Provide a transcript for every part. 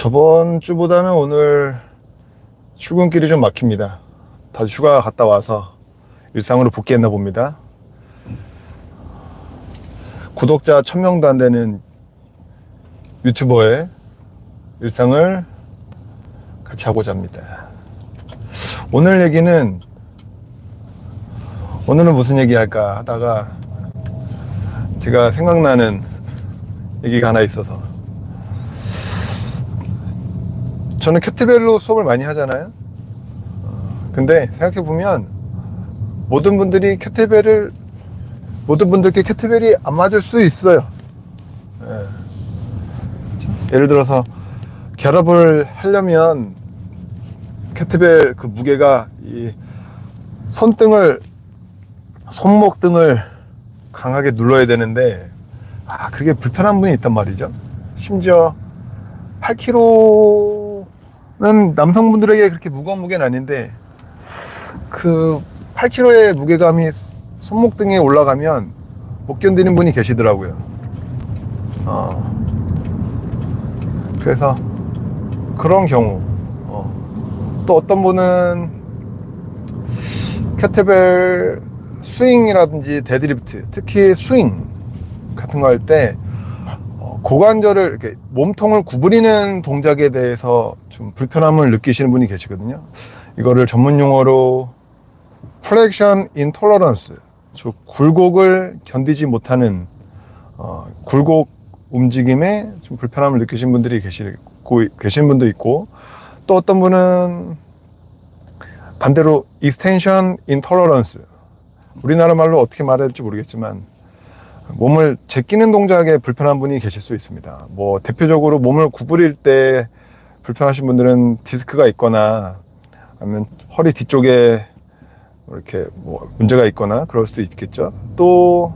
저번 주보다는 오늘 출근길이 좀 막힙니다. 다시 휴가 갔다 와서 일상으로 복귀했나 봅니다. 구독자 1000명도 안 되는 유튜버의 일상을 같이 하고자 합니다. 오늘 얘기는 오늘은 무슨 얘기 할까 하다가 제가 생각나는 얘기가 하나 있어서 저는 캐트벨로 수업을 많이 하잖아요. 어, 근데 생각해 보면 모든 분들이 캐트벨을 모든 분들께 캐트벨이 안 맞을 수 있어요. 예. 예를 들어서 결합을 하려면 캐트벨 그 무게가 이 손등을 손목 등을 강하게 눌러야 되는데 아 그게 불편한 분이 있단 말이죠. 심지어 8kg 는 남성분들에게 그렇게 무거운 무게는 아닌데 그 8kg의 무게감이 손목 등에 올라가면 못 견디는 분이 계시더라고요. 어. 그래서 그런 경우 어. 또 어떤 분은 캐트벨 스윙이라든지 데드리프트 특히 스윙 같은 거 할때 어, 고관절을 이렇게 몸통을 구부리는 동작에 대해서 좀 불편함을 느끼시는 분이 계시거든요. 이거를 전문 용어로 플렉션 인톨러런스, 즉 굴곡을 견디지 못하는 어, 굴곡 움직임에 좀 불편함을 느끼신 분들이 계시고 계신 분도 있고 또 어떤 분은 반대로 extension 우리나라 말로 어떻게 될지 모르겠지만 몸을 제끼는 동작에 불편한 분이 계실 수 있습니다. 뭐 대표적으로 몸을 구부릴 때 불편하신 분들은 디스크가 있거나 아니면 허리 뒤쪽에 이렇게 뭐 문제가 있거나 그럴 수도 있겠죠. 또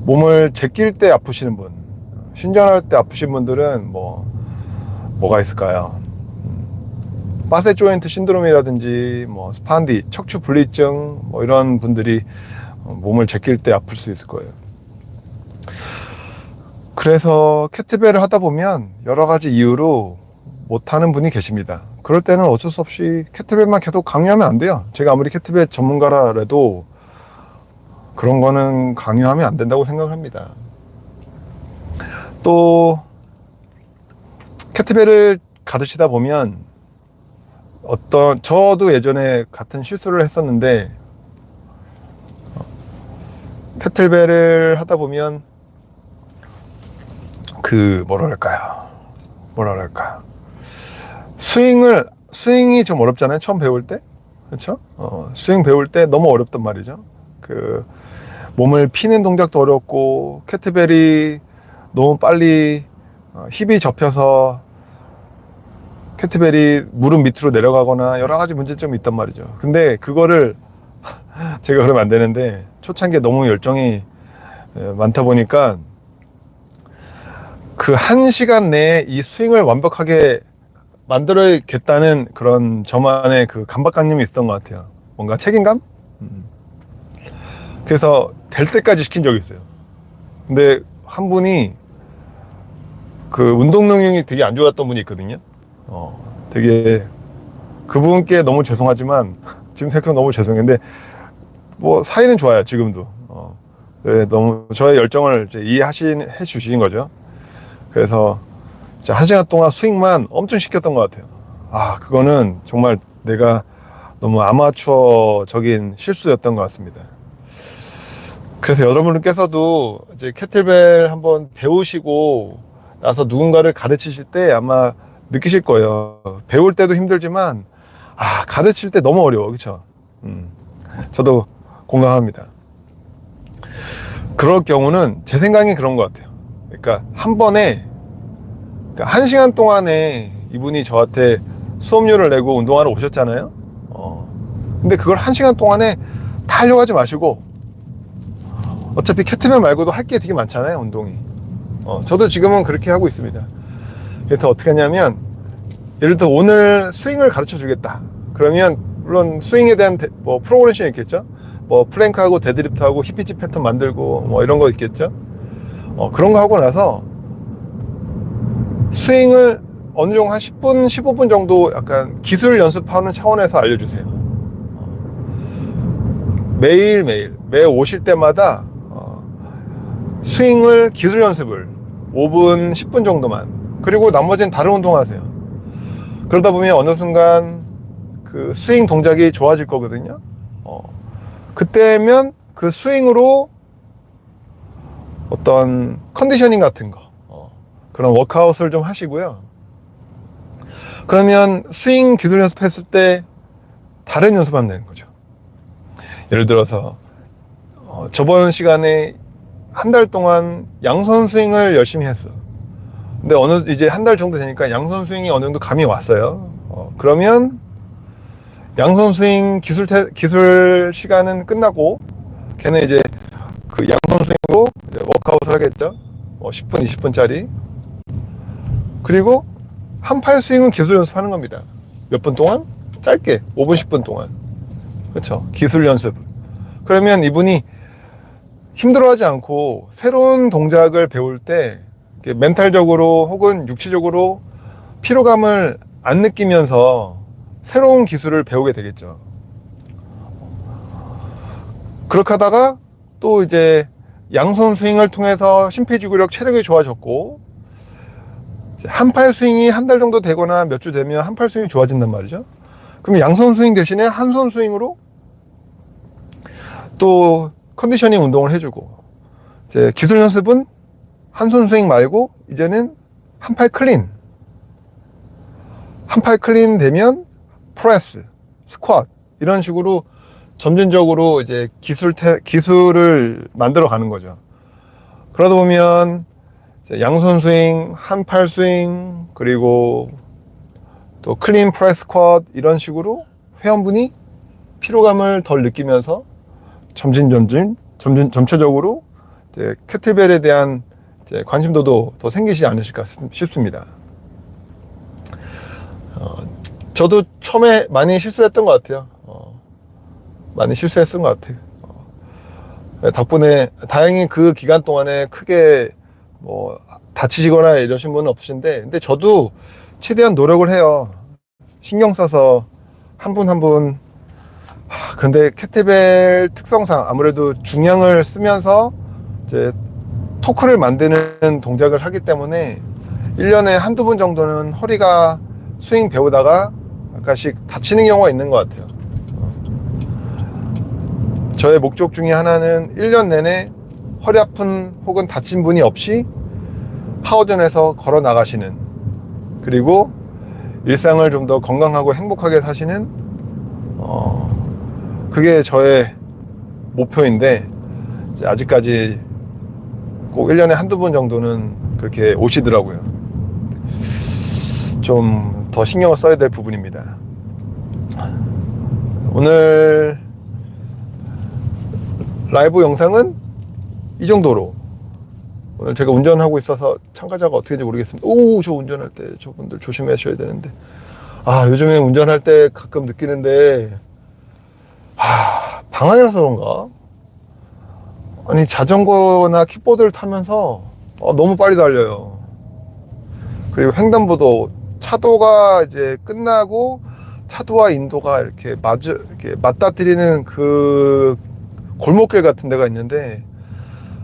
몸을 제낄 때 아프시는 분, 신전할 때 아프신 분들은 뭐 뭐가 있을까요? 음, 바세 조인트 신드롬이라든지 뭐 스판디, 척추 분리증 뭐 이런 분들이 어, 몸을 제낄 때 아플 수 있을 거예요. 그래서 캐트벨을 하다 보면 여러 가지 이유로 못하는 분이 계십니다. 그럴 때는 어쩔 수 없이 캐트벨만 계속 강요하면 안 돼요. 제가 아무리 캐트벨 전문가라도 그런 거는 강요하면 안 된다고 생각을 합니다. 또 캐트벨을 가르치다 보면 어떤 저도 예전에 같은 실수를 했었는데 캐틀벨을 하다 보면 그 뭐랄까요? 뭐랄까? 스윙을 스윙이 좀 어렵잖아요 처음 배울 때. 그렇죠 어, 스윙 배울 때 너무 어렵단 말이죠. 그 몸을 피는 동작도 어렵고 캐트벨이 너무 빨리 어, 힙이 접혀서 캐트벨이 무릎 밑으로 내려가거나 여러 가지 문제점이 있단 말이죠. 근데 그거를 제가 그러면 안 되는데 초창기에 너무 열정이 에, 많다 보니까 그 한 시간 내에 이 스윙을 완벽하게 만들어야겠다는 그런 저만의 그 강박관념이 있었던 것 같아요. 뭔가 책임감? 음. 그래서 될 때까지 시킨 적이 있어요. 근데 한 분이 그 운동 능력이 되게 안 좋았던 분이 있거든요. 어, 되게 그분께 너무 죄송하지만 지금 생각하면 너무 죄송한데 뭐 사이는 좋아요 지금도. 어, 네, 너무 저의 열정을 이해하신 해 주신 거죠. 그래서 한 시간 동안 스윙만 엄청 시켰던 것 같아요. 아 그거는 정말 내가 너무 아마추어적인 실수였던 것 같습니다. 그래서 여러분께서도 이제 캐틀벨 한번 배우시고 나서 누군가를 가르치실 때 아마 느끼실 거예요. 배울 때도 힘들지만 아 가르칠 때 너무 어려워, 그렇죠? 음, 저도 공감합니다. 그럴 경우는 제 생각엔 그런 것 같아요. 그러니까 한 번에 그러니까 한 시간 동안에 이분이 저한테 수업료를 내고 운동하러 오셨잖아요. 어, 근데 그걸 한 시간 동안에 다 하려고 하지 마시고 어차피 캐트맨 말고도 할 게 되게 많잖아요, 운동이. 어, 저도 지금은 그렇게 하고 있습니다. 그래서 어떻게 하냐면 예를 들어 오늘 스윙을 가르쳐 주겠다. 그러면 물론 스윙에 대한 데- 뭐 프로그레션이 있겠죠. 뭐 플랭크하고 데드리프트하고 히피치 패턴 만들고 뭐 이런 거 있겠죠. 어, 그런 거 하고 나서 스윙을 어느 정도 한 10분, 15분 정도 약간 기술 연습하는 차원에서 알려주세요. 매일매일, 매 오실 때마다 어, 스윙을 기술 연습을 5분, 10분 정도만. 그리고 나머지는 다른 운동 하세요. 그러다 보면 어느 순간 그 스윙 동작이 좋아질 거거든요. 어, 그때면 그 스윙으로 어떤 컨디셔닝 같은 거, 어, 그런 워크아웃을 좀 하시고요. 그러면 스윙 기술 연습했을 때 다른 연습하면 되는 거죠. 예를 들어서 어, 저번 시간에 한 달 동안 양손 스윙을 열심히 했어. 근데 어느 이제 한 달 정도 되니까 양손 스윙이 어느 정도 감이 왔어요. 어, 그러면 양손 스윙 기술 테, 기술 시간은 끝나고 걔는 이제 그 양손 스윙으로 이제 워크아웃을 하겠죠. 뭐 10분, 20분짜리. 그리고 한 팔 스윙은 기술 연습하는 겁니다. 몇 분 동안? 짧게 5분, 10분 동안. 그렇죠. 기술 연습. 그러면 이분이 힘들어하지 않고 새로운 동작을 배울 때 멘탈적으로 혹은 육체적으로 피로감을 안 느끼면서 새로운 기술을 배우게 되겠죠. 그렇게 하다가 또 이제 양손 스윙을 통해서 심폐지구력 체력이 좋아졌고 한팔 스윙이 한 달 정도 되거나 몇 주 되면 한팔 스윙이 좋아진단 말이죠. 그럼 양손 스윙 대신에 한 손 스윙으로 또 컨디셔닝 운동을 해주고 이제 기술 연습은 한 손 스윙 말고 이제는 한 팔 클린 한 팔 클린 되면 프레스, 스쿼트 이런 식으로 점진적으로 이제 기술 태, 기술을 만들어 가는 거죠. 그러다 보면 양손 스윙, 한팔 스윙, 그리고 또 클린 프레스 스쿼트 이런 식으로 회원분이 피로감을 덜 느끼면서 점진 점진 점진 점체적으로 이제 캐틀벨에 대한 이제 관심도도 더 생기지 않으실까 싶- 싶습니다. 어, 저도 처음에 많이 실수했던 것 같아요. 어, 많이 실수했던 것 같아요. 어, 네, 덕분에 다행히 그 기간 동안에 크게 뭐 다치시거나 이러신 분은 없으신데, 근데 저도 최대한 노력을 해요. 신경 써서 한 분 한 분. 하, 근데 캐테벨 특성상 아무래도 중량을 쓰면서 이제 토크를 만드는 동작을 하기 때문에 1년에 한두 번 정도는 허리가 스윙 배우다가 약간씩 다치는 경우가 있는 것 같아요. 저의 목적 중에 하나는 1년 내내 허리 아픈 혹은 다친 분이 없이 하워전에서 걸어 나가시는 그리고 일상을 좀 더 건강하고 행복하게 사시는 어, 그게 저의 목표인데 아직까지 꼭 1년에 한두 번 정도는 그렇게 오시더라고요. 좀 더 신경을 써야 될 부분입니다. 오늘 라이브 영상은 이 정도로 오늘 제가 운전하고 있어서 참가자가 어떻게 되는지 모르겠습니다. 오, 저 운전할 때 저분들 조심하셔야 되는데. 아, 요즘에 운전할 때 가끔 느끼는데, 아, 방황이라서 그런가? 아니, 자전거나 킥보드를 타면서 어, 너무 빨리 달려요. 그리고 횡단보도 차도가 이제 끝나고 차도와 인도가 이렇게 마주, 이렇게 맞닥뜨리는 그 골목길 같은 데가 있는데,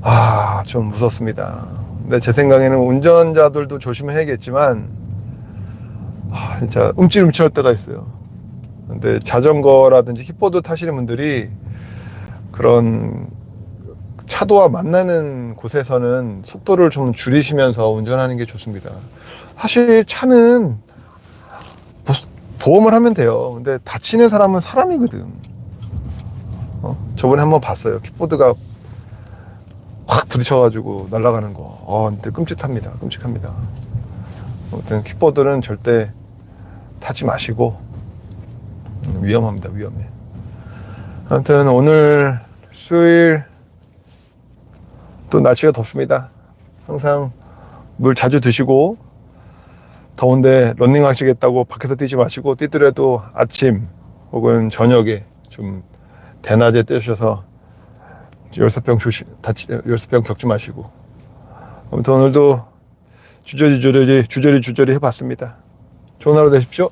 아, 좀 무섭습니다. 근데 제 생각에는 운전자들도 조심해야겠지만, 아, 진짜 움찔움찔할 때가 있어요. 근데 자전거라든지 킥보드 타시는 분들이 그런 차도와 만나는 곳에서는 속도를 좀 줄이시면서 운전하는 게 좋습니다. 사실 차는 보- 보험을 하면 돼요. 근데 다치는 사람은 사람이거든. 어? 저번에 한번 봤어요. 킥보드가 확 부딪혀가지고 날아가는 거. 어, 근데 끔찍합니다. 끔찍합니다. 아무튼 킥보드는 절대 타지 마시고 음, 위험합니다. 위험해. 아무튼 오늘 수요일 또 날씨가 덥습니다. 항상 물 자주 드시고 더운데 런닝 하시겠다고 밖에서 뛰지 마시고 뛰더라도 아침 혹은 저녁에 좀 대낮에 뛰셔서 열사병 조심 다치 열사병 겪지 마시고 아무튼 오늘도 주저리 주저리 주저리 주저리 해봤습니다. 좋은 하루 되십시오.